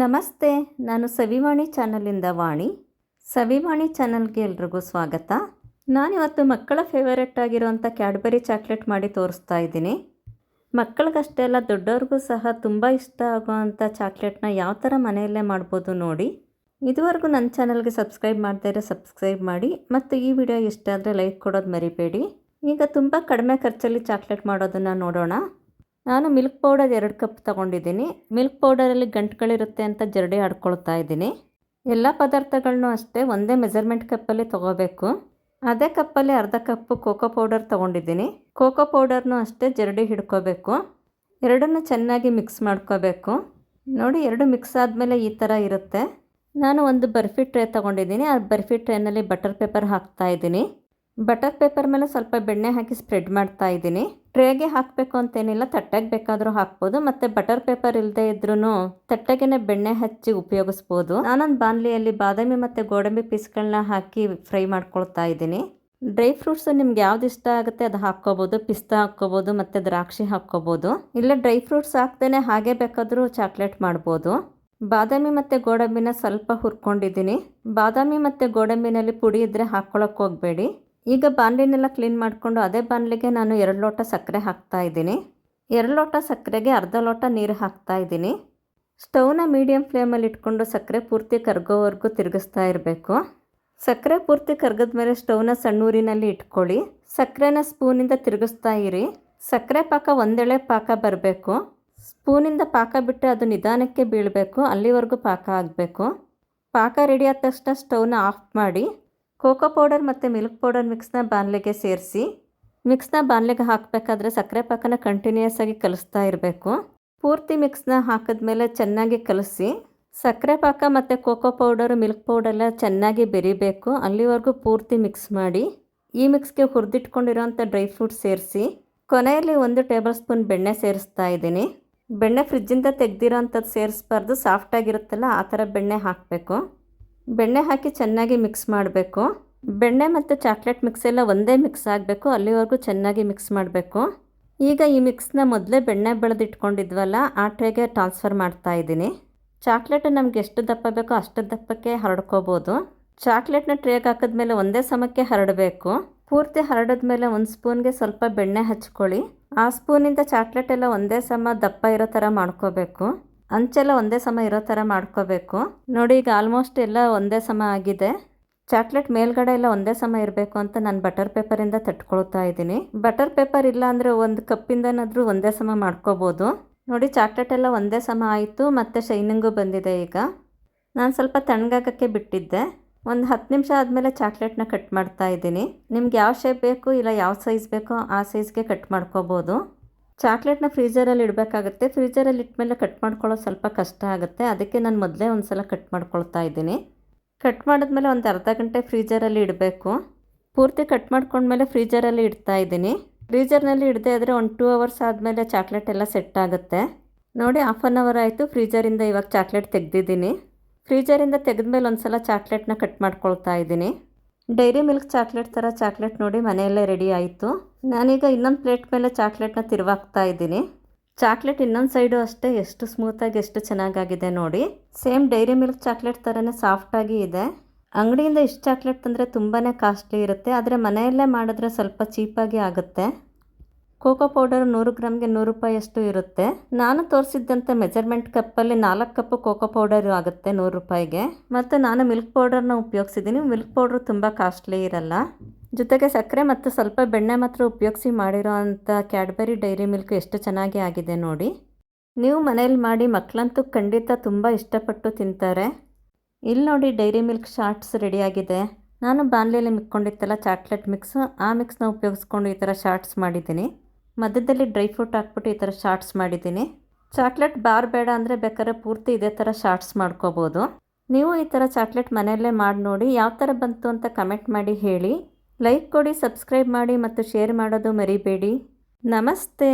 ನಮಸ್ತೆ, ನಾನು ಸವಿವಾಣಿ ಚಾನಲಿಂದ ವಾಣಿ. ಸವಿವಾಣಿ ಚಾನಲ್ಗೆ ಎಲ್ರಿಗೂ ಸ್ವಾಗತ. ನಾನಿವತ್ತು ಮಕ್ಕಳ ಫೇವರೆಟ್ ಆಗಿರುವಂಥ ಕ್ಯಾಡ್ಬರಿ ಚಾಕ್ಲೇಟ್ ಮಾಡಿ ತೋರಿಸ್ತಾ ಇದ್ದೀನಿ. ಮಕ್ಕಳಿಗಷ್ಟೇ ಅಲ್ಲ, ದೊಡ್ಡವ್ರಿಗೂ ಸಹ ತುಂಬ ಇಷ್ಟ ಆಗುವಂಥ ಚಾಕ್ಲೇಟ್ನ ಯಾವ ಥರ ಮನೆಯಲ್ಲೇ ಮಾಡ್ಬೋದು ನೋಡಿ. ಇದುವರೆಗೂ ನನ್ನ ಚಾನಲ್ಗೆ ಸಬ್ಸ್ಕ್ರೈಬ್ ಮಾಡದೇ ಇರೋ ಸಬ್ಸ್ಕ್ರೈಬ್ ಮಾಡಿ ಮತ್ತು ಈ ವಿಡಿಯೋ ಇಷ್ಟ ಆದರೆ ಲೈಕ್ ಕೊಡೋದು ಮರಿಬೇಡಿ. ಈಗ ತುಂಬ ಕಡಿಮೆ ಖರ್ಚಲ್ಲಿ ಚಾಕ್ಲೇಟ್ ಮಾಡೋದನ್ನು ನೋಡೋಣ. ನಾನು ಮಿಲ್ಕ್ ಪೌಡರ್ ಎರಡು ಕಪ್ ತಗೊಂಡಿದ್ದೀನಿ. ಮಿಲ್ಕ್ ಪೌಡರಲ್ಲಿ ಗಂಟುಗಳಿರುತ್ತೆ ಅಂತ ಜರಡಿ ಆಡ್ಕೊಳ್ತಾ ಇದ್ದೀನಿ. ಎಲ್ಲ ಪದಾರ್ಥಗಳನ್ನೂ ಅಷ್ಟೇ ಒಂದೇ ಮೆಜರ್ಮೆಂಟ್ ಕಪ್ಪಲ್ಲಿ ತೊಗೋಬೇಕು. ಅದೇ ಕಪ್ಪಲ್ಲಿ ಅರ್ಧ ಕಪ್ಪು ಕೋಕೋ ಪೌಡರ್ ತೊಗೊಂಡಿದ್ದೀನಿ. ಕೋಕೋ ಪೌಡರ್ನೂ ಅಷ್ಟೇ ಜರಡಿ ಹಿಡ್ಕೋಬೇಕು. ಎರಡನ್ನೂ ಚೆನ್ನಾಗಿ ಮಿಕ್ಸ್ ಮಾಡ್ಕೋಬೇಕು. ನೋಡಿ ಎರಡು ಮಿಕ್ಸ್ ಆದಮೇಲೆ ಈ ಥರ ಇರುತ್ತೆ. ನಾನು ಒಂದು ಬರ್ಫಿ ಟ್ರೇ ತೊಗೊಂಡಿದ್ದೀನಿ. ಆ ಬರ್ಫಿ ಟ್ರೇನಲ್ಲಿ ಬಟರ್ ಪೇಪರ್ ಹಾಕ್ತಾ ಇದ್ದೀನಿ. ಬಟರ್ ಪೇಪರ್ ಮೇಲೆ ಸ್ವಲ್ಪ ಬೆಣ್ಣೆ ಹಾಕಿ ಸ್ಪ್ರೆಡ್ ಮಾಡ್ತಾ ಇದ್ದೀನಿ. ಟ್ರೇಗೆ ಹಾಕಬೇಕು ಅಂತೇನಿಲ್ಲ, ತಟ್ಟೆಗೆ ಬೇಕಾದರೂ ಹಾಕ್ಬೋದು, ಮತ್ತು ಬಟರ್ ಪೇಪರ್ ಇಲ್ಲದೆ ಇದ್ರೂ ತಟ್ಟೆಗೆ ಬೆಣ್ಣೆ ಹಚ್ಚಿ ಉಪಯೋಗಿಸ್ಬೋದು. ನಾನೊಂದು ಬಾಣಲಿಯಲ್ಲಿ ಬಾದಾಮಿ ಮತ್ತು ಗೋಡಂಬಿ ಪೀಸ್ಗಳನ್ನ ಹಾಕಿ ಫ್ರೈ ಮಾಡ್ಕೊಳ್ತಾ ಇದ್ದೀನಿ. ಡ್ರೈ ಫ್ರೂಟ್ಸ್ ನಿಮ್ಗೆ ಯಾವ್ದು ಇಷ್ಟ ಆಗುತ್ತೆ ಅದು ಹಾಕ್ಕೋಬೋದು, ಪಿಸ್ತಾ ಹಾಕ್ಕೋಬೋದು, ಮತ್ತು ದ್ರಾಕ್ಷಿ ಹಾಕ್ಕೋಬೋದು. ಇಲ್ಲ ಡ್ರೈ ಫ್ರೂಟ್ಸ್ ಹಾಕ್ದೇ ಹಾಗೆ ಬೇಕಾದರೂ ಚಾಕ್ಲೇಟ್ ಮಾಡ್ಬೋದು. ಬಾದಾಮಿ ಮತ್ತು ಗೋಡಂಬಿನ ಸ್ವಲ್ಪ ಹುರ್ಕೊಂಡಿದ್ದೀನಿ. ಬಾದಾಮಿ ಮತ್ತು ಗೋಡಂಬಿನಲ್ಲಿ ಪುಡಿ ಇದ್ದರೆ ಹಾಕ್ಕೊಳಕ್ಕೆ ಹೋಗಬೇಡಿ. ಈಗ ಬಾಣಲಿನೆಲ್ಲ ಕ್ಲೀನ್ ಮಾಡಿಕೊಂಡು ಅದೇ ಬಾಣಲಿಗೆ ನಾನು ಎರಡು ಲೋಟ ಸಕ್ಕರೆ ಹಾಕ್ತಾ ಇದ್ದೀನಿ. ಎರಡು ಲೋಟ ಸಕ್ಕರೆಗೆ ಅರ್ಧ ಲೋಟ ನೀರು ಹಾಕ್ತಾ ಇದ್ದೀನಿ. ಸ್ಟವ್ನ ಮೀಡಿಯಮ್ ಫ್ಲೇಮಲ್ಲಿ ಇಟ್ಕೊಂಡು ಸಕ್ಕರೆ ಪೂರ್ತಿ ಕರ್ಗೋವರೆಗೂ ತಿರುಗಿಸ್ತಾ ಇರಬೇಕು. ಸಕ್ಕರೆ ಪೂರ್ತಿ ಕರ್ಗದ ಮೇಲೆ ಸ್ಟವ್ನ ಸಣ್ಣೂರಿನಲ್ಲಿ ಇಟ್ಕೊಳ್ಳಿ. ಸಕ್ಕರೆನ ಸ್ಪೂನಿಂದ ತಿರುಗಿಸ್ತಾ ಇರಿ. ಸಕ್ಕರೆ ಪಾಕ ಒಂದೆಳೆ ಪಾಕ ಬರಬೇಕು. ಸ್ಪೂನಿಂದ ಪಾಕ ಬಿಟ್ಟು ಅದು ನಿಧಾನಕ್ಕೆ ಬೀಳಬೇಕು, ಅಲ್ಲಿವರೆಗೂ ಪಾಕ ಆಗಬೇಕು. ಪಾಕ ರೆಡಿ ಆದ ತಕ್ಷಣ ಸ್ಟವ್ನ ಆಫ್ ಮಾಡಿ ಕೋಕೋ ಪೌಡರ್ ಮತ್ತು ಮಿಲ್ಕ್ ಪೌಡರ್ ಮಿಕ್ಸ್ನ ಬಾಣಲೆಗೆ ಸೇರಿಸಿ ಮಿಕ್ಸ್ನ ಬಾಣಲೆಗೆ ಹಾಕಬೇಕಾದ್ರೆ ಸಕ್ಕರೆ ಪಾಕನ ಕಂಟಿನ್ಯೂಸ್ ಆಗಿ ಕಲಿಸ್ತಾ ಇರಬೇಕು. ಪೂರ್ತಿ ಮಿಕ್ಸ್ನ ಹಾಕಿದ್ಮೇಲೆ ಚೆನ್ನಾಗಿ ಕಲಸಿ, ಸಕ್ಕರೆ ಪಾಕ ಮತ್ತು ಕೋಕೋ ಪೌಡರ್, ಮಿಲ್ಕ್ ಪೌಡರೆಲ್ಲ ಚೆನ್ನಾಗಿ ಬೆರಿಬೇಕು. ಅಲ್ಲಿವರೆಗೂ ಪೂರ್ತಿ ಮಿಕ್ಸ್ ಮಾಡಿ, ಈ ಮಿಕ್ಸ್ಗೆ ಹುರಿದಿಟ್ಕೊಂಡಿರೋಂಥ ಡ್ರೈ ಫ್ರೂಟ್ ಸೇರಿಸಿ, ಕೊನೆಯಲ್ಲಿ ಒಂದು ಟೇಬಲ್ ಸ್ಪೂನ್ ಬೆಣ್ಣೆ ಸೇರಿಸ್ತಾ ಇದ್ದೀನಿ. ಬೆಣ್ಣೆ ಫ್ರಿಜ್ಜಿಂದ ತೆಗ್ದಿರೋ ಅಂಥದ್ದು ಸೇರಿಸ್ಬಾರ್ದು ಸಾಫ್ಟಾಗಿರುತ್ತಲ್ಲ ಆ ಥರ ಬೆಣ್ಣೆ ಹಾಕಬೇಕು. ಬೆಣ್ಣೆ ಹಾಕಿ ಚೆನ್ನಾಗಿ ಮಿಕ್ಸ್ ಮಾಡಬೇಕು. ಬೆಣ್ಣೆ ಮತ್ತು ಚಾಕ್ಲೇಟ್ ಮಿಕ್ಸ್ ಎಲ್ಲ ಒಂದೇ ಮಿಕ್ಸ್ ಆಗಬೇಕು, ಅಲ್ಲಿವರೆಗೂ ಚೆನ್ನಾಗಿ ಮಿಕ್ಸ್ ಮಾಡಬೇಕು. ಈಗ ಈ ಮಿಕ್ಸ್ನ ಮೊದಲೇ ಬೆಣ್ಣೆ ಬೆಳೆದಿಟ್ಕೊಂಡಿದ್ವಲ್ಲ ಆ ಟ್ರೇಗೆ ಟ್ರಾನ್ಸ್ಫರ್ ಮಾಡ್ತಾ ಇದ್ದೀನಿ. ಚಾಕ್ಲೇಟ್ ನಮ್ಗೆ ಎಷ್ಟು ದಪ್ಪ ಬೇಕೋ ಅಷ್ಟು ದಪ್ಪಕ್ಕೆ ಹರಡ್ಕೋಬೋದು. ಚಾಕ್ಲೇಟ್ನ ಟ್ರೇಗೆ ಹಾಕಿದ್ಮೇಲೆ ಒಂದೇ ಸಮಕ್ಕೆ ಹರಡಬೇಕು. ಪೂರ್ತಿ ಹರಡಿದ್ಮೇಲೆ ಒಂದು ಸ್ಪೂನ್ಗೆ ಸ್ವಲ್ಪ ಬೆಣ್ಣೆ ಹಚ್ಕೊಳ್ಳಿ. ಆ ಸ್ಪೂನಿಂದ ಚಾಕ್ಲೇಟ್ ಎಲ್ಲ ಒಂದೇ ಸಮ ದಪ್ಪ ಇರೋ ಥರ ಮಾಡ್ಕೋಬೇಕು. ಅಂಚೆಲ್ಲ ಒಂದೇ ಸಮ ಇರೋ ಥರ ಮಾಡ್ಕೋಬೇಕು. ನೋಡಿ, ಈಗ ಆಲ್ಮೋಸ್ಟ್ ಎಲ್ಲ ಒಂದೇ ಸಮ ಆಗಿದೆ. ಚಾಕ್ಲೇಟ್ ಮೇಲ್ಗಡೆ ಎಲ್ಲ ಒಂದೇ ಸಮ ಇರಬೇಕು ಅಂತ ನಾನು ಬಟರ್ ಪೇಪರಿಂದ ತಟ್ಕೊಳ್ತಾ ಇದ್ದೀನಿ. ಬಟರ್ ಪೇಪರ್ ಇಲ್ಲ ಅಂದರೆ ಒಂದು ಕಪ್ಪಿಂದನಾದರೂ ಒಂದೇ ಸಮ ಮಾಡ್ಕೋಬೋದು. ನೋಡಿ ಚಾಕ್ಲೇಟ್ ಎಲ್ಲ ಒಂದೇ ಸಮ ಆಯಿತು, ಮತ್ತು ಶೈನಿಂಗು ಬಂದಿದೆ ಈಗ. ನಾನು ಸ್ವಲ್ಪ ತಣ್ಣಗಾಗಕ್ಕೆ ಬಿಟ್ಟಿದ್ದೆ. ಒಂದು ಹತ್ತು ನಿಮಿಷ ಆದಮೇಲೆ ಚಾಕ್ಲೇಟ್ನ ಕಟ್ ಮಾಡ್ತಾ ಇದ್ದೀನಿ. ನಿಮ್ಗೆ ಯಾವ ಶೇಪ್ ಬೇಕು, ಇಲ್ಲ ಯಾವ ಸೈಜ್ ಬೇಕೋ, ಆ ಸೈಜ್ಗೆ ಕಟ್ ಮಾಡ್ಕೋಬೋದು. ಚಾಕ್ಲೇಟ್ನ ಫ್ರೀಜರಲ್ಲಿ ಇಡಬೇಕಾಗುತ್ತೆ. ಫ್ರೀಜರಲ್ಲಿ ಇಟ್ಮೇಲೆ ಕಟ್ ಮಾಡ್ಕೊಳ್ಳೋದು ಸ್ವಲ್ಪ ಕಷ್ಟ ಆಗುತ್ತೆ. ಅದಕ್ಕೆ ನಾನು ಮೊದಲೇ ಒಂದು ಸಲ ಕಟ್ ಮಾಡ್ಕೊಳ್ತಾ ಇದ್ದೀನಿ. ಕಟ್ ಮಾಡಿದ್ಮೇಲೆ ಒಂದು ಅರ್ಧ ಗಂಟೆ ಫ್ರೀಜರಲ್ಲಿ ಇಡಬೇಕು. ಪೂರ್ತಿ ಕಟ್ ಮಾಡ್ಕೊಂಡ್ಮೇಲೆ ಫ್ರೀಜರಲ್ಲಿ ಇಡ್ತಾ ಇದ್ದೀನಿ. ಫ್ರೀಜರ್ನಲ್ಲಿ ಇಡದೆ ಆದರೆ ಒಂದು ಟೂ ಅವರ್ಸ್ ಆದಮೇಲೆ ಚಾಕ್ಲೇಟ್ ಎಲ್ಲ ಸೆಟ್ ಆಗುತ್ತೆ. ನೋಡಿ ಹಾಫ್ ಆನ್ ಅವರ್ ಆಯಿತು. ಫ್ರೀಜರಿಂದ ಇವಾಗ ಚಾಕ್ಲೇಟ್ ತೆಗೆದಿದ್ದೀನಿ. ಫ್ರೀಜರಿಂದ ತೆಗೆದ್ಮೇಲೆ ಒಂದು ಸಲ ಚಾಕ್ಲೇಟ್ನ ಕಟ್ ಮಾಡ್ಕೊಳ್ತಾ ಇದ್ದೀನಿ. ಡೈರಿ ಮಿಲ್ಕ್ ಚಾಕ್ಲೇಟ್ ಥರ ಚಾಕ್ಲೇಟ್ ನೋಡಿ ಮನೆಯಲ್ಲೇ ರೆಡಿ ಆಯಿತು. ನಾನೀಗ ಇನ್ನೊಂದು ಪ್ಲೇಟ್ ಮೇಲೆ ಚಾಕ್ಲೇಟ್ನ ತಿರುವಾಕ್ತಾ ಇದ್ದೀನಿ. ಚಾಕ್ಲೇಟ್ ಇನ್ನೊಂದು ಸೈಡು ಅಷ್ಟೇ ಎಷ್ಟು ಸ್ಮೂತಾಗಿ ಎಷ್ಟು ಚೆನ್ನಾಗಾಗಿದೆ ನೋಡಿ. ಸೇಮ್ ಡೈರಿ ಮಿಲ್ಕ್ ಚಾಕ್ಲೇಟ್ ಥರನೇ ಸಾಫ್ಟಾಗಿ ಇದೆ. ಅಂಗಡಿಯಿಂದ ಇಷ್ಟು ಚಾಕ್ಲೇಟ್ ತಂದರೆ ತುಂಬಾ ಕಾಸ್ಟ್ಲಿ ಇರುತ್ತೆ. ಆದರೆ ಮನೆಯಲ್ಲೇ ಮಾಡಿದ್ರೆ ಸ್ವಲ್ಪ ಚೀಪಾಗಿ ಆಗುತ್ತೆ. ಕೋಕೋ ಪೌಡರ್ ನೂರು ಗ್ರಾಮ್ಗೆ ನೂರು ರೂಪಾಯಿಯಷ್ಟು ಇರುತ್ತೆ. ನಾನು ತೋರಿಸಿದ್ದಂಥ ಮೆಜರ್ಮೆಂಟ್ ಕಪ್ಪಲ್ಲಿ ನಾಲ್ಕು ಕಪ್ಪು ಕೋಕೋ ಪೌಡರ್ ಆಗುತ್ತೆ ನೂರು ರೂಪಾಯಿಗೆ. ಮತ್ತು ನಾನು ಮಿಲ್ಕ್ ಪೌಡರ್ನ ಉಪಯೋಗಿಸಿದ್ದೀನಿ. ಮಿಲ್ಕ್ ಪೌಡ್ರ್ ತುಂಬ ಕಾಸ್ಟ್ಲಿ ಇರಲ್ಲ. ಜೊತೆಗೆ ಸಕ್ಕರೆ ಮತ್ತು ಸ್ವಲ್ಪ ಬೆಣ್ಣೆ ಮಾತ್ರ ಉಪಯೋಗಿಸಿ ಮಾಡಿರೋ ಅಂಥ ಕ್ಯಾಡ್ಬರಿ ಡೈರಿ ಮಿಲ್ಕ್ ಎಷ್ಟು ಚೆನ್ನಾಗಿ ಆಗಿದೆ ನೋಡಿ. ನೀವು ಮನೇಲಿ ಮಾಡಿ ಮಕ್ಕಳಂತೂ ಖಂಡಿತ ತುಂಬ ಇಷ್ಟಪಟ್ಟು ತಿಂತಾರೆ. ಇಲ್ಲಿ ನೋಡಿ ಡೈರಿ ಮಿಲ್ಕ್ ಶಾರ್ಟ್ಸ್ ರೆಡಿಯಾಗಿದೆ. ನಾನು ಬಾಣಲೆಯಲ್ಲಿ ಮಿಕ್ಕೊಂಡಿತ್ತಲ್ಲ ಚಾಕ್ಲೇಟ್ ಮಿಕ್ಸು. ಆ ಮಿಕ್ಸ್ನ ಉಪಯೋಗಿಸ್ಕೊಂಡು ಈ ಥರ ಶಾರ್ಟ್ಸ್ ಮಾಡಿದ್ದೀನಿ. ಮಧ್ಯದಲ್ಲಿ ಡ್ರೈ ಫ್ರೂಟ್ ಹಾಕ್ಬಿಟ್ಟು ಈ ಥರ ಶಾರ್ಟ್ಸ್ ಮಾಡಿದ್ದೀನಿ. ಚಾಕ್ಲೇಟ್ ಬಾರ್ ಬೇಡ ಅಂದರೆ ಬೇಕಾದ್ರೆ ಪೂರ್ತಿ ಇದೇ ಥರ ಶಾರ್ಟ್ಸ್ ಮಾಡ್ಕೋಬೋದು. ನೀವು ಈ ಥರ ಚಾಕ್ಲೇಟ್ ಮನೆಯಲ್ಲೇ ಮಾಡಿ ನೋಡಿ ಯಾವ ಥರ ಬಂತು ಅಂತ ಕಮೆಂಟ್ ಮಾಡಿ ಹೇಳಿ. ಲೈಕ್ ಕೊಡಿ, ಸಬ್ಸ್ಕ್ರೈಬ್ ಮಾಡಿ ಮತ್ತು ಶೇರ್ ಮಾಡೋದು ಮರಿಬೇಡಿ. ನಮಸ್ತೆ.